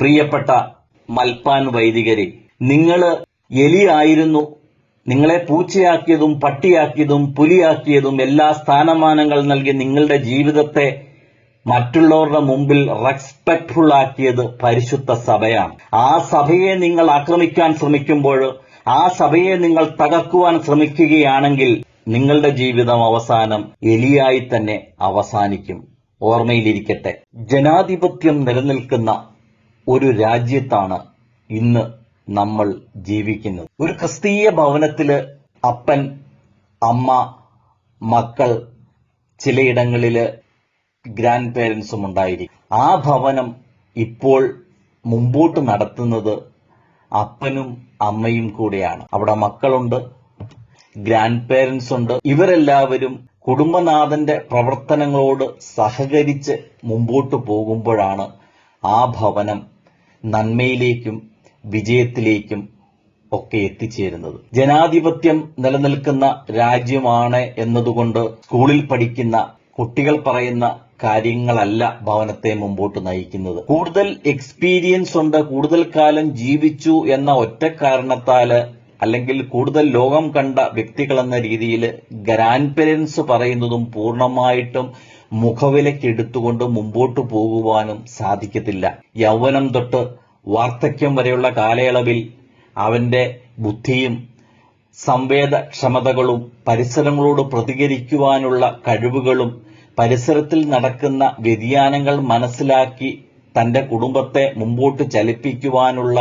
പ്രിയപ്പെട്ട മൽപ്പാൻ വൈദികരെ നിങ്ങൾ എലിയായിരുന്നു. നിങ്ങളെ പൂച്ചയാക്കിയതും പട്ടിയാക്കിയതും പുലിയാക്കിയതും എല്ലാ സ്ഥാനമാനങ്ങൾ നൽകി നിങ്ങളുടെ ജീവിതത്തെ മറ്റുള്ളവരുടെ മുമ്പിൽ റെസ്പെക്ട്ഫുൾ ആക്കിയത് പരിശുദ്ധ സഭയാണ്. ആ സഭയെ നിങ്ങൾ ആക്രമിക്കാൻ ശ്രമിക്കുമ്പോൾ ആ സഭയെ നിങ്ങൾ തകർക്കുവാൻ ശ്രമിക്കുകയാണെങ്കിൽ നിങ്ങളുടെ ജീവിതം അവസാനം എലിയായി തന്നെ അവസാനിക്കും. ഓർമ്മയിലിരിക്കട്ടെ. ജനാധിപത്യം നിലനിൽക്കുന്ന ഒരു രാജ്യത്താണ് ഇന്ന് നമ്മൾ ജീവിക്കുന്നത്. ഒരു ക്രിസ്തീയ ഭവനത്തിൽ അപ്പൻ അമ്മ മക്കൾ ചിലയിടങ്ങളിൽ ഗ്രാൻഡ് പേരൻസും ഉണ്ടായിരിക്കും. ആ ഭവനം ഇപ്പോൾ മുമ്പോട്ട് നടത്തുന്നത് അപ്പനും അമ്മയും കൂടെയാണ്. അവിടെ മക്കളുണ്ട് ഗ്രാൻഡ് പേരൻസ് ഉണ്ട്. ഇവരെല്ലാവരും കുടുംബനാഥന്റെ പ്രവർത്തനങ്ങളോട് സഹകരിച്ച് മുമ്പോട്ട് പോകുമ്പോഴാണ് ആ ഭവനം നന്മയിലേക്കും വിജയത്തിലേക്കും ഒക്കെ എത്തിച്ചേരുന്നത്. ജനാധിപത്യം നിലനിൽക്കുന്ന രാജ്യമാണ് എന്നതുകൊണ്ട് സ്കൂളിൽ പഠിക്കുന്ന കുട്ടികൾ പറയുന്ന കാര്യങ്ങളല്ല ഭവനത്തെ മുമ്പോട്ട് നയിക്കുന്നത്. കൂടുതൽ എക്സ്പീരിയൻസ് ഉണ്ട് കൂടുതൽ കാലം ജീവിച്ചു എന്ന ഒറ്റ കാരണത്താൽ അല്ലെങ്കിൽ കൂടുതൽ ലോകം കണ്ട വ്യക്തികൾ എന്ന രീതിയിൽ ഗ്രാൻഡ് പേരൻസ് പറയുന്നതും പൂർണമായിട്ടും മുഖവിലക്കെടുത്തുകൊണ്ട് മുമ്പോട്ടു പോകുവാനും സാധിക്കത്തില്ല. യൗവനം തൊട്ട് വാർദ്ധക്യം വരെയുള്ള കാലയളവിൽ അവന്റെ ബുദ്ധിയും സംവേദക്ഷമതകളും പരിസരങ്ങളോട് പ്രതികരിക്കുവാനുള്ള കഴിവുകളും പരിസരത്തിൽ നടക്കുന്ന വ്യതിയാനങ്ങൾ മനസ്സിലാക്കി തന്റെ കുടുംബത്തെ മുമ്പോട്ട് ചലിപ്പിക്കുവാനുള്ള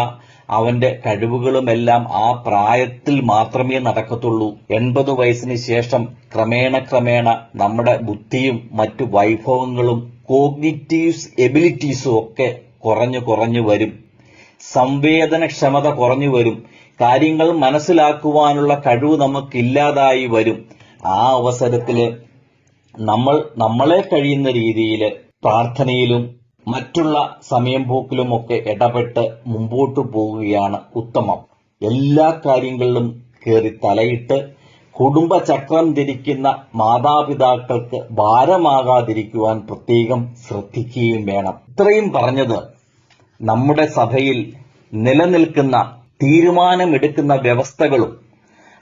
അവന്റെ കഴിവുകളുമെല്ലാം ആ പ്രായത്തിൽ മാത്രമേ നടക്കത്തുള്ളൂ. എൺപത് വയസ്സിന് ശേഷം ക്രമേണ ക്രമേണ നമ്മുടെ ബുദ്ധിയും മറ്റു വൈഭവങ്ങളും കോഗ്നിറ്റീവ്സ് എബിലിറ്റീസും ഒക്കെ കുറഞ്ഞു കുറഞ്ഞു വരും. സംവേദനക്ഷമത കുറഞ്ഞു വരും. കാര്യങ്ങൾ മനസ്സിലാക്കുവാനുള്ള കഴിവ് നമുക്കില്ലാതായി വരും. ആ അവസരത്തിൽ നമ്മൾ നമ്മളെ കഴിയുന്ന രീതിയിൽ പ്രാർത്ഥനയിലും മറ്റുള്ള സമയം പോക്കിലുമൊക്കെ ഇടപെട്ട് മുമ്പോട്ട് പോവുകയാണ് ഉത്തമം. എല്ലാ കാര്യങ്ങളിലും കയറി തലയിട്ട് കുടുംബചക്രം ധരിക്കുന്ന മാതാപിതാക്കൾക്ക് ഭാരമാകാതിരിക്കുവാൻ പ്രത്യേകം ശ്രദ്ധിക്കുകയും വേണം. ഇത്രയും പറഞ്ഞത് നമ്മുടെ സഭയിൽ നിലനിൽക്കുന്ന തീരുമാനമെടുക്കുന്ന വ്യവസ്ഥകളും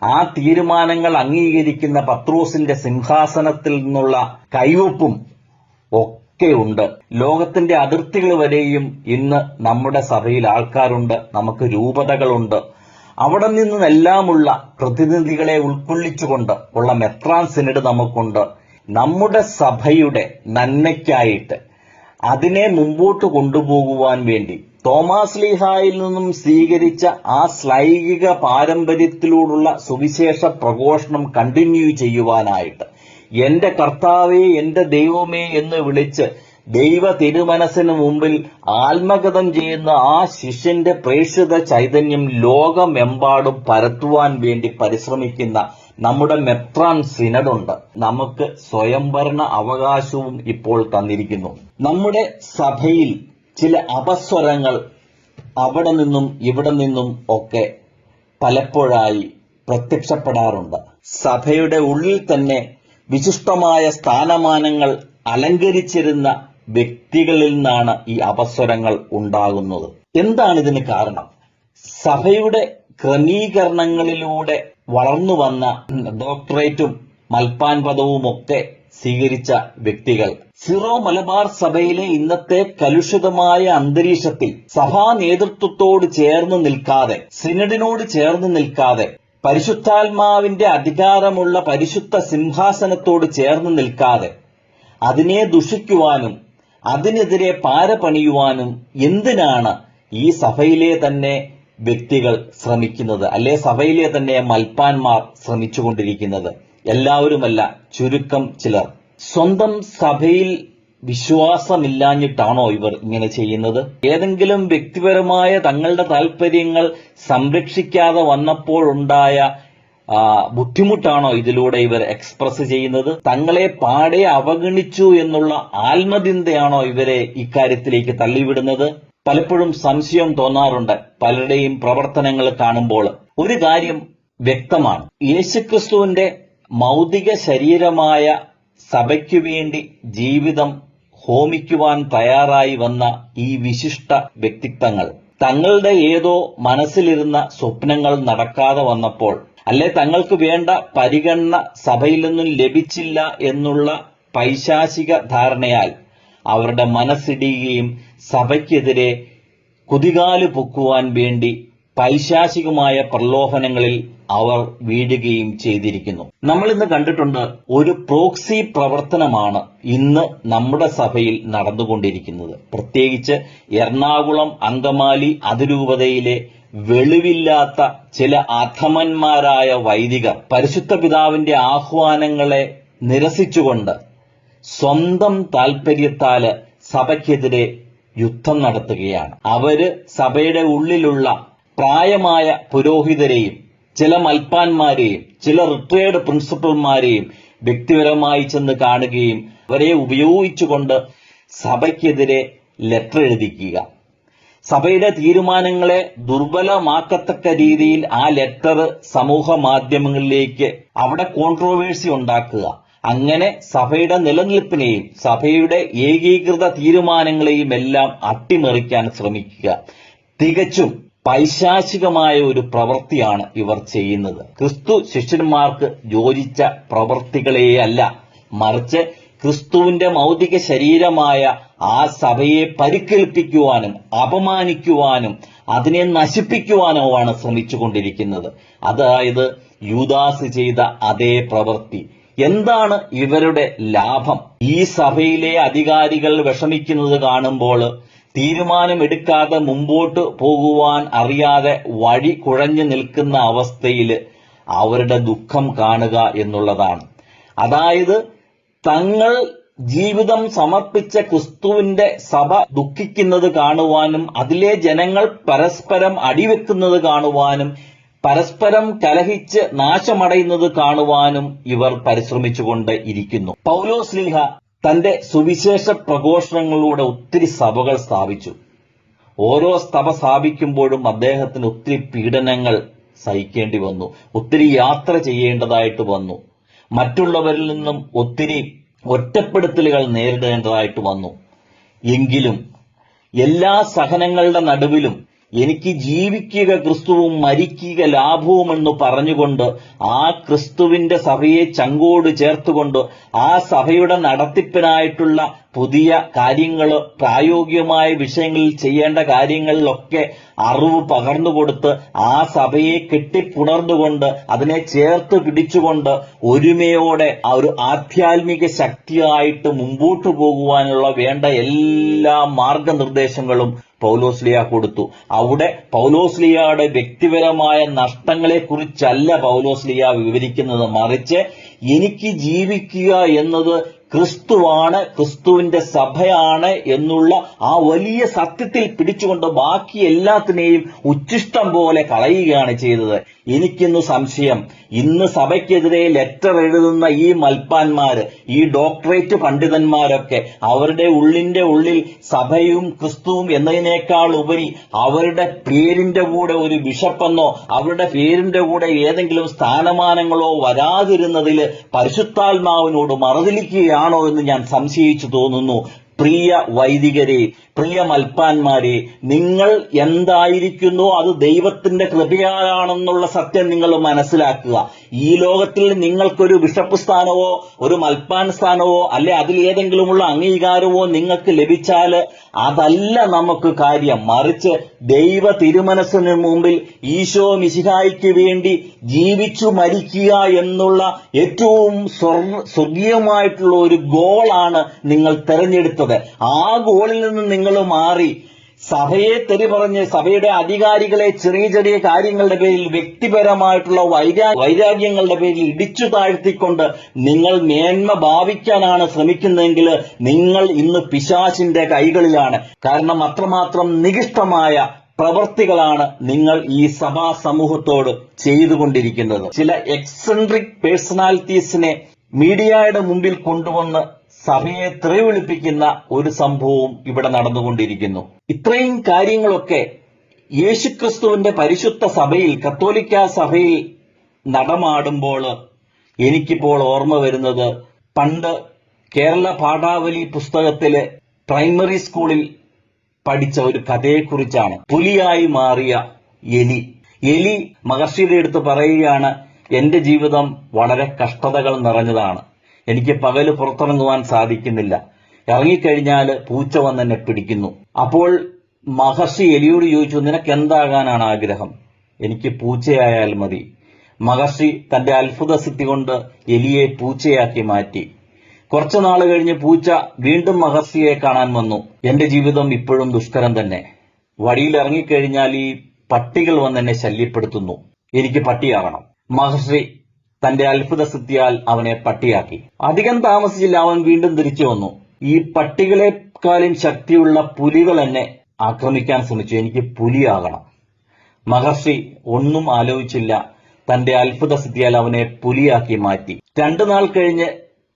ആ തീരുമാനങ്ങൾ അംഗീകരിക്കുന്ന പത്രോസിന്റെ സിംഹാസനത്തിൽ നിന്നുള്ള കൈവപ്പും ഒക്കെ ഉണ്ട് ലോകത്തിന്റെ അതിർത്തികൾ വരെയും ഇന്ന് നമ്മുടെ സഭയിൽ ആൾക്കാരുണ്ട്. നമുക്ക് രൂപതകളുണ്ട്. അവിടെ നിന്നെല്ലാമുള്ള പ്രതിനിധികളെ ഉൾക്കൊള്ളിച്ചുകൊണ്ട് ഉള്ള മെത്രാൻ സിനഡ് നമുക്കുണ്ട്. നമ്മുടെ സഭയുടെ നന്മയ്ക്കായിട്ട് അതിനെ മുമ്പോട്ട് കൊണ്ടുപോകുവാൻ വേണ്ടി തോമാസ് ലീഹായിൽ നിന്നും സ്വീകരിച്ച ആ ശ്ലൈകിക പാരമ്പര്യത്തിലൂടുള്ള സുവിശേഷ പ്രഘോഷണം കണ്ടിന്യൂ ചെയ്യുവാനായിട്ട് എന്റെ കർത്താവേ എന്റെ ദൈവമേ എന്ന് വിളിച്ച് ദൈവ തിരുമനസ്സിന് മുമ്പിൽ ആത്മഗതം ചെയ്യുന്ന ആ ശിഷ്യന്റെ പ്രേക്ഷിത ചൈതന്യം ലോകമെമ്പാടും പരത്തുവാൻ വേണ്ടി പരിശ്രമിക്കുന്ന നമ്മുടെ മെത്രാൻ സിനഡുണ്ട്. നമുക്ക് സ്വയംഭരണ അവകാശവും ഇപ്പോൾ തന്നിരിക്കുന്നു. നമ്മുടെ സഭയിൽ ചില അപസ്വരങ്ങൾ അവിടെ നിന്നും ഇവിടെ നിന്നും ഒക്കെ പലപ്പോഴായി പ്രത്യക്ഷപ്പെടാറുണ്ട്. സഭയുടെ ഉള്ളിൽ തന്നെ വിശിഷ്ടമായ സ്ഥാനമാനങ്ങൾ അലങ്കരിച്ചിരുന്ന വ്യക്തികളിൽ നിന്നാണ് ഈ അപസ്വരങ്ങൾ ഉണ്ടാകുന്നത്. എന്താണ് ഇതിന് കാരണം? സഭയുടെ ക്രമീകരണങ്ങളിലൂടെ വളർന്നു വന്ന ഡോക്ടറേറ്റും മൽപ്പാൻ പദവുമൊക്കെ സ്വീകരിച്ച വ്യക്തികൾ. സിറോ മലബാർ സഭയിലെ ഇന്നത്തെ കലുഷിതമായ അന്തരീക്ഷത്തിൽ സഭാ നേതൃത്വത്തോട് ചേർന്ന് നിൽക്കാതെ സിനഡിനോട് ചേർന്ന് നിൽക്കാതെ പരിശുദ്ധാത്മാവിന്റെ അധികാരമുള്ള പരിശുദ്ധ സിംഹാസനത്തോട് ചേർന്ന് നിൽക്കാതെ അതിനെ ദുഷിക്കുവാനും അതിനെതിരെ പാര പണിയുവാനും എന്തിനാണ് ഈ സഭയിലെ തന്നെ വ്യക്തികൾ ശ്രമിക്കുന്നത്? അല്ലെ സഭയിലെ തന്നെ മൽപ്പാന്മാർ ശ്രമിച്ചുകൊണ്ടിരിക്കുന്നത്? എല്ലാവരുമല്ല ചുരുക്കം ചിലർ. സ്വന്തം സഭയിൽ വിശ്വാസമില്ലാഞ്ഞിട്ടാണോ ഇവർ ഇങ്ങനെ ചെയ്യുന്നത്? ഏതെങ്കിലും വ്യക്തിപരമായ തങ്ങളുടെ താല്പര്യങ്ങൾ സംരക്ഷിക്കാതെ വന്നപ്പോഴുണ്ടായ ബുദ്ധിമുട്ടാണോ ഇതിലൂടെ ഇവർ എക്സ്പ്രസ് ചെയ്യുന്നത്? തങ്ങളെ പാടെ അവഗണിച്ചു എന്നുള്ള ആത്മചിന്തയാണോ ഇവരെ ഇക്കാര്യത്തിലേക്ക് തള്ളിവിടുന്നത്? പലപ്പോഴും സംശയം തോന്നാറുണ്ട് പലരുടെയും പ്രവർത്തനങ്ങൾ കാണുമ്പോൾ. ഒരു കാര്യം വ്യക്തമാണ്. യേശുക്രിസ്തുവിന്റെ മൗതിക ശരീരമായ സഭയ്ക്കു വേണ്ടി ജീവിതം ഹോമിക്കുവാൻ തയ്യാറായി വന്ന ഈ വിശിഷ്ട വ്യക്തിത്വങ്ങൾ തങ്ങളുടെ ഏതോ മനസ്സിലിരുന്ന സ്വപ്നങ്ങൾ നടക്കാതെ വന്നപ്പോൾ അല്ലെ തങ്ങൾക്ക് വേണ്ട പരിഗണന സഭയിൽ നിന്നും ലഭിച്ചില്ല എന്നുള്ള പൈശാചിക ധാരണയാൽ അവരുടെ മനസ്സിടിയുകയും സഭയ്ക്കെതിരെ കുതികാൽ പൊക്കുവാൻ വേണ്ടി പൈശാചികമായ പ്രലോഭനങ്ങളിൽ അവർ വീഴുകയും ചെയ്തിരിക്കുന്നു. നമ്മൾ ഇന്ന് കണ്ടിട്ടുണ്ട് ഒരു പ്രോക്സി പ്രവർത്തനമാണ് ഇന്ന് നമ്മുടെ സഭയിൽ നടന്നുകൊണ്ടിരിക്കുന്നത്. പ്രത്യേകിച്ച് എറണാകുളം അങ്കമാലി അതിരൂപതയിലെ വെളിവില്ലാത്ത ചില അധമന്മാരായ വൈദികർ പരിശുദ്ധ പിതാവിന്റെ ആഹ്വാനങ്ങളെ നിരസിച്ചുകൊണ്ട് സ്വന്തം താൽപര്യത്താൽ സഭയ്ക്കെതിരെ യുദ്ധം നടത്തുകയാണ്. അവർ സഭയുടെ ഉള്ളിലുള്ള പ്രായമായ പുരോഹിതരെയും ചില മൽപ്പാന്മാരെയും ചില റിട്ടയേർഡ് പ്രിൻസിപ്പൽമാരെയും വ്യക്തിപരമായി ചെന്ന് കാണുകയും അവരെ ഉപയോഗിച്ചുകൊണ്ട് സഭയ്ക്കെതിരെ ലെറ്റർ എഴുതിക്കുക. സഭയുടെ തീരുമാനങ്ങളെ ദുർബലമാക്കത്തക്ക രീതിയിൽ ആ ലെറ്റർ സമൂഹ മാധ്യമങ്ങളിലേക്ക് അവിടെ കോൺട്രോവേഴ്സി ഉണ്ടാക്കുക. അങ്ങനെ സഭയുടെ നിലനിൽപ്പിനെയും സഭയുടെ ഏകീകൃത തീരുമാനങ്ങളെയും എല്ലാം അട്ടിമറിക്കാൻ ശ്രമിക്കുക. തികച്ചും പൈശാചികമായ ഒരു പ്രവൃത്തിയാണ് ഇവർ ചെയ്യുന്നത്. ക്രിസ്തു ശിഷ്യന്മാർക്ക് യോജിച്ച പ്രവൃത്തികളെയല്ല മറിച്ച് ക്രിസ്തുവിന്റെ മൗതിക ശരീരമായ ആ സഭയെ പരിക്കേൽപ്പിക്കുവാനും അപമാനിക്കുവാനും അതിനെ നശിപ്പിക്കുവാനോ നശിപ്പിക്കുവാനുമാണ് ശ്രമിച്ചുകൊണ്ടിരിക്കുന്നത്. അതായത് യൂദാസ് ചെയ്ത അതേ പ്രവൃത്തി. എന്താണ് ഇവരുടെ ലാഭം? ഈ സഭയിലെ അധികാരികൾ വിഷമിക്കുന്നത് കാണുമ്പോൾ തീരുമാനമെടുക്കാതെ മുമ്പോട്ട് പോകുവാൻ അറിയാതെ വഴി കുഴഞ്ഞു നിൽക്കുന്ന അവസ്ഥയിൽ അവരുടെ ദുഃഖം കാണുക എന്നുള്ളതാണ്. അതായത് തങ്ങൾ ജീവിതം സമർപ്പിച്ച ക്രിസ്തുവിന്റെ സഭ ദുഃഖിക്കുന്നത് കാണുവാനും അതിലെ ജനങ്ങൾ പരസ്പരം അടിവെക്കുന്നത് കാണുവാനും പരസ്പരം കലഹിച്ച് നാശമടയുന്നത് കാണുവാനും ഇവർ പരിശ്രമിച്ചുകൊണ്ട് ഇരിക്കുന്നു. പൗലോസ്ലിഹ തന്റെ സുവിശേഷ പ്രഘോഷണങ്ങളിലൂടെ ഒത്തിരി സഭകൾ സ്ഥാപിച്ചു. ഓരോ സഭ സ്ഥാപിക്കുമ്പോഴും അദ്ദേഹത്തിന് ഒത്തിരി പീഡനങ്ങൾ സഹിക്കേണ്ടി വന്നു. ഒത്തിരി യാത്ര ചെയ്യേണ്ടതായിട്ട് വന്നു. മറ്റുള്ളവരിൽ നിന്നും ഒത്തിരി ഒറ്റപ്പെടുത്തലുകൾ നേരിടേണ്ടതായിട്ട് വന്നു. എങ്കിലും എല്ലാ സഹനങ്ങളുടെ നടുവിലും എനിക്ക് ജീവിക്കുക ക്രിസ്തുവും മരിക്കുക ലാഭവുമെന്ന് പറഞ്ഞുകൊണ്ട് ആ ക്രിസ്തുവിന്റെ സഭയെ ചങ്കോട് ചേർത്തുകൊണ്ട് ആ സഭയുടെ നടത്തിപ്പിനായിട്ടുള്ള പുതിയ കാര്യങ്ങൾ പ്രായോഗികമായ വിഷയങ്ങളിൽ ചെയ്യേണ്ട കാര്യങ്ങളിലൊക്കെ അറിവ് പകർന്നു കൊടുത്ത് ആ സഭയെ കെട്ടിപ്പുണർന്നുകൊണ്ട് അതിനെ ചേർത്ത് പിടിച്ചുകൊണ്ട് ഒരുമയോടെ ആ ഒരു ആധ്യാത്മിക ശക്തിയായിട്ട് മുമ്പോട്ട് പോകുവാനുള്ള വേണ്ട എല്ലാ മാർഗനിർദ്ദേശങ്ങളും പൗലോസ്ലിയ കൊടുത്തു. അവിടെ പൗലോസ്ലിയയുടെ വ്യക്തിപരമായ നഷ്ടങ്ങളെ കുറിച്ചല്ല പൗലോസ്ലിയ വിവരിക്കുന്നത്. മറിച്ച് എനിക്ക് ജീവിക്കുക എന്നത് ക്രിസ്തുവാണ് ക്രിസ്തുവിന്റെ സഭയാണ് എന്നുള്ള ആ വലിയ സത്യത്തിൽ പിടിച്ചുകൊണ്ട് ബാക്കി എല്ലാത്തിനെയും ഉച്ചിഷ്ടം പോലെ കളയുകയാണ് ചെയ്തത്. എനിക്കിന്ന് സംശയം ഇന്ന് സഭയ്ക്കെതിരെ ലെറ്റർ എഴുതുന്ന ഈ മൽപ്പാന്മാര് ഈ ഡോക്ടറേറ്റ് പണ്ഡിതന്മാരൊക്കെ അവരുടെ ഉള്ളിന്റെ ഉള്ളിൽ സഭയും ക്രിസ്തുവും എന്നതിനേക്കാൾ ഉപരി അവരുടെ പേരിന്റെ കൂടെ ഒരു ബിഷപ്പെന്നോ അവരുടെ പേരിന്റെ കൂടെ ഏതെങ്കിലും സ്ഥാനമാനങ്ങളോ വരാതിരുന്നതിൽ പരിശുദ്ധാത്മാവിനോട് മറുതലിക്കുകയാണോ എന്ന് ഞാൻ സംശയിച്ചു തോന്നുന്നു. പ്രിയ വൈദികരെ പ്രിയ മൽപ്പാന്മാരെ നിങ്ങൾ എന്തായിരിക്കുന്നു? അത് ദൈവത്തിന്റെ കൃപയാണെന്നുള്ള സത്യം നിങ്ങൾ മനസ്സിലാക്കുക. ഈ ലോകത്തിൽ നിങ്ങൾക്കൊരു ബിഷപ്പ് സ്ഥാനമോ ഒരു മൽപ്പാൻ സ്ഥാനമോ അല്ലെ അതിൽ ഏതെങ്കിലുമുള്ള അംഗീകാരമോ നിങ്ങൾക്ക് ലഭിച്ചാൽ അതല്ല നമുക്ക് കാര്യം. മറിച്ച് ദൈവ തിരുമനസ്സിന് മുമ്പിൽ ഈശോ മിശിഹായിക്ക് വേണ്ടി ജീവിച്ചു മരിക്കുക എന്നുള്ള ഏറ്റവും സ്വർ സ്വർഗീയമായിട്ടുള്ള ഒരു ഗോളാണ് നിങ്ങൾ തെരഞ്ഞെടുത്തത്. ആ ഗോളിൽ നിന്ന് നിങ്ങൾ മാറി സഭയെ തെറി പറഞ്ഞ് സഭയുടെ അധികാരികളെ ചെറിയ ചെറിയ കാര്യങ്ങളുടെ പേരിൽ വ്യക്തിപരമായിട്ടുള്ള വൈരാ വൈരാഗ്യങ്ങളുടെ പേരിൽ ഇടിച്ചു താഴ്ത്തിക്കൊണ്ട് നിങ്ങൾ മേന്മ ഭാവിക്കാനാണ് ശ്രമിക്കുന്നതെങ്കിൽ നിങ്ങൾ ഇന്ന് പിശാചിന്റെ കൈകളിലാണ്. കാരണം അത്രമാത്രം നികിഷ്ടമായ പ്രവർത്തികളാണ് നിങ്ങൾ ഈ സഭാ സമൂഹത്തോട് ചെയ്തുകൊണ്ടിരിക്കുന്നത്. ചില എക്സെൻട്രിക് പേഴ്സണാലിറ്റീസിനെ മീഡിയയുടെ മുമ്പിൽ കൊണ്ടുവന്ന് സഭയെ തെറിവിളിപ്പിക്കുന്ന ഒരു സംഭവവും ഇവിടെ നടന്നുകൊണ്ടിരിക്കുന്നു. ഇത്രയും കാര്യങ്ങളൊക്കെ യേശുക്രിസ്തുവിന്റെ പരിശുദ്ധ സഭയിൽ കത്തോലിക്ക സഭയിൽ നടമാടുമ്പോൾ എനിക്കിപ്പോൾ ഓർമ്മ വരുന്നത് പണ്ട് കേരള പാഠാവലി പുസ്തകത്തിലെ പ്രൈമറി സ്കൂളിൽ പഠിച്ച ഒരു കഥയെക്കുറിച്ചാണ്. പുലിയായി മാറിയ എലി. എലി മഹർഷിയുടെ അടുത്ത് പറയുകയാണ് എന്റെ ജീവിതം വളരെ കഷ്ടതകൾ നിറഞ്ഞതാണ്. എനിക്ക് പകൽ പുറത്തിറങ്ങുവാൻ സാധിക്കുന്നില്ല. ഇറങ്ങിക്കഴിഞ്ഞാൽ പൂച്ച വന്ന് എന്നെ പിടിക്കുന്നു. അപ്പോൾ മഹർഷി എലിയോട് ചോദിച്ചു നിനക്ക് എന്താകാനാണ് ആഗ്രഹം? എനിക്ക് പൂച്ചയായാൽ മതി. മഹർഷി തന്റെ അത്ഭുത സിദ്ധി കൊണ്ട് എലിയെ പൂച്ചയാക്കി മാറ്റി. കുറച്ചു നാൾ കഴിഞ്ഞ് പൂച്ച വീണ്ടും മഹർഷിയെ കാണാൻ വന്നു. എന്റെ ജീവിതം ഇപ്പോഴും ദുഷ്കരം തന്നെ. വഴിയിൽ ഇറങ്ങിക്കഴിഞ്ഞാൽ ഈ പട്ടികൾ വന്ന് എന്നെ ശല്യപ്പെടുത്തുന്നു. എനിക്ക് പട്ടിയാകണം. മഹർഷി തന്റെ അത്ഭുത സിദ്ധിയാൽ അവനെ പട്ടിയാക്കി. അധികം താമസിച്ചില്ല അവൻ വീണ്ടും തിരിച്ചു വന്നു. ഈ പട്ടികളെക്കാളും ശക്തിയുള്ള പുലികൾ എന്നെ ആക്രമിക്കാൻ ശ്രമിച്ചു. എനിക്ക് പുലിയാകണം. മഹർഷി ഒന്നും ആലോചിച്ചില്ല. തന്റെ അത്ഭുത സിദ്ധിയാൽ അവനെ പുലിയാക്കി മാറ്റി. രണ്ടു നാൾ കഴിഞ്ഞ്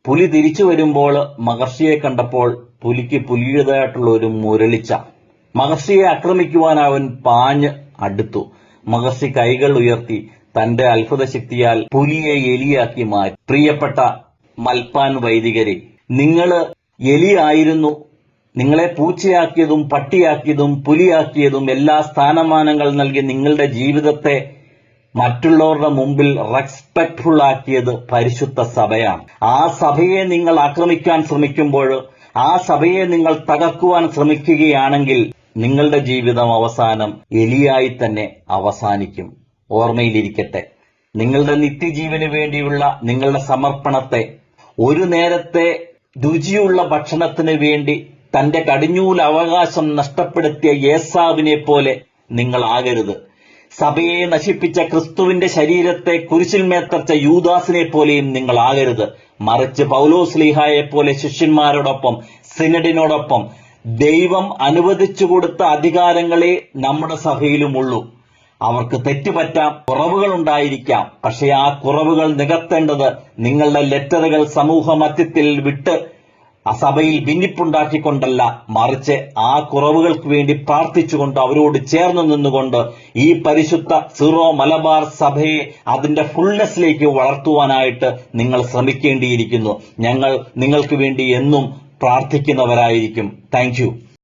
പുലി തിരിച്ചു വരുമ്പോൾ മഹർഷിയെ കണ്ടപ്പോൾ പുലിക്ക് പുലിയുടേതായിട്ടുള്ള ഒരു മുരളിച്ച. മഹർഷിയെ ആക്രമിക്കുവാൻ അവൻ പാഞ്ഞ് അടുത്തു. മഹർഷി കൈകൾ ഉയർത്തി. തന്റെ അത്ഭുത ശക്തിയാൽ പുലിയെ എലിയാക്കി മാറ്റി. പ്രിയപ്പെട്ട മൽപ്പാൻ വൈദികരെ നിങ്ങൾ എലിയായിരുന്നു നിങ്ങളെ പൂച്ചയാക്കിയതും പട്ടിയാക്കിയതും പുലിയാക്കിയതും എല്ലാ സ്ഥാനമാനങ്ങൾ നൽകി നിങ്ങളുടെ ജീവിതത്തെ മറ്റുള്ളവരുടെ മുമ്പിൽ റെസ്പെക്ട്ഫുൾ ആക്കിയത് പരിശുദ്ധ സഭയാണ്. ആ സഭയെ നിങ്ങൾ ആക്രമിക്കാൻ ശ്രമിക്കുമ്പോൾ ആ സഭയെ നിങ്ങൾ തകർക്കുവാൻ ശ്രമിക്കുകയാണെങ്കിൽ നിങ്ങളുടെ ജീവിതം അവസാനം എലിയായി തന്നെ അവസാനിക്കും. ഓർമ്മയിലിരിക്കട്ടെ. നിങ്ങളുടെ നിത്യജീവന് വേണ്ടിയുള്ള നിങ്ങളുടെ സമർപ്പണത്തെ ഒരു നേരത്തെ രുചിയുള്ള ഭക്ഷണത്തിന് വേണ്ടി തന്റെ കടിഞ്ഞൂൽ അവകാശം നഷ്ടപ്പെടുത്തിയ യേസാവിനെ പോലെ നിങ്ങൾ ആകരുത്. സഭയെ നശിപ്പിച്ച ക്രിസ്തുവിന്റെ ശരീരത്തെ കുരിശിന്മേത്തച്ച യൂദാസിനെ പോലെയും നിങ്ങൾ ആകരുത്. മറിച്ച് പൗലോസ്ലീഹായെ പോലെ ശിഷ്യന്മാരോടൊപ്പം സിനഡിനോടൊപ്പം ദൈവം അനുവദിച്ചു കൊടുത്ത അധികാരങ്ങളെ നമ്മുടെ സഭയിലുമുള്ളൂ. അവർക്ക് തെറ്റുപറ്റാം കുറവുകൾ ഉണ്ടായിരിക്കാം പക്ഷെ ആ കുറവുകൾ നികത്തേണ്ടത് നിങ്ങളുടെ ലെറ്ററുകൾ സമൂഹ മധ്യത്തിൽ വിട്ട് സഭയിൽ ഭിന്നിപ്പുണ്ടാക്കിക്കൊണ്ടല്ല മറിച്ച് ആ കുറവുകൾക്ക് വേണ്ടി പ്രാർത്ഥിച്ചുകൊണ്ട് അവരോട് ചേർന്ന് നിന്നുകൊണ്ട് ഈ പരിശുദ്ധ സിറോ മലബാർ സഭയെ അതിന്റെ ഫുൾനെസ്സിലേക്ക് വളർത്തുവാനായിട്ട് നിങ്ങൾ ശ്രമിക്കേണ്ടിയിരിക്കുന്നു. ഞങ്ങൾ നിങ്ങൾക്ക് വേണ്ടി എന്നും പ്രാർത്ഥിക്കുന്നവരായിരിക്കും. താങ്ക്